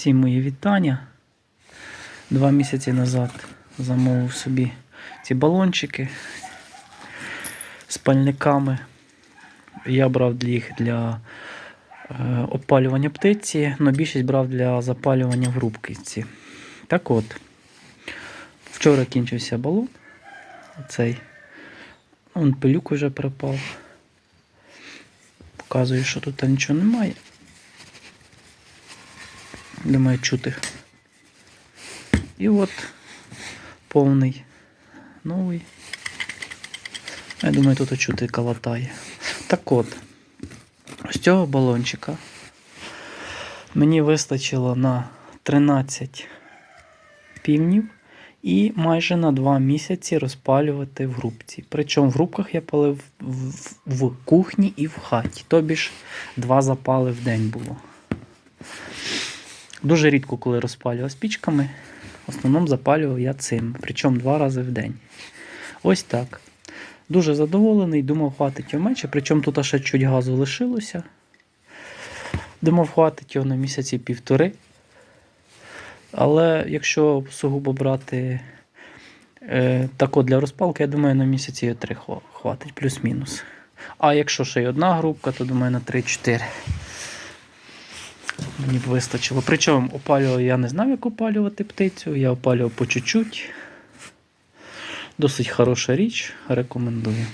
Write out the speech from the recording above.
Всім мої вітання. Два місяці назад замовив собі ці балончики з пальниками. Я брав їх для е, опалювання птиці, але більшість брав для запалювання в рубкиці. Так от, вчора кінчився балон. Оцей. Он пилюк уже припав. Показую, що тут нічого немає. Думаю, чути. І от повний новий. Я думаю, тут чути калатає. Так от, з цього балончика мені вистачило на 13 півнів і майже на 2 місяці розпалювати в грубці. Причому в грубках я палив в, в кухні і в хаті. Тобі ж два запали в день було. Дуже рідко, коли розпалював спічками, в основному запалював я цим, причому два рази в день. Ось так. Дуже задоволений, думав, хватить його менше, причому тут ще чуть газу лишилося. Думав, хватить його на місяці півтори. Але якщо сугубо брати е, тако для розпалки, я думаю, на місяці його три хва- хватить, плюс-мінус. А якщо ще й одна групка, то думаю на 3-4 мені б вистачило. Причому опалював я не знав, як опалювати птицю. Я опалював по чуть-чуть. Досить хороша річ, рекомендую.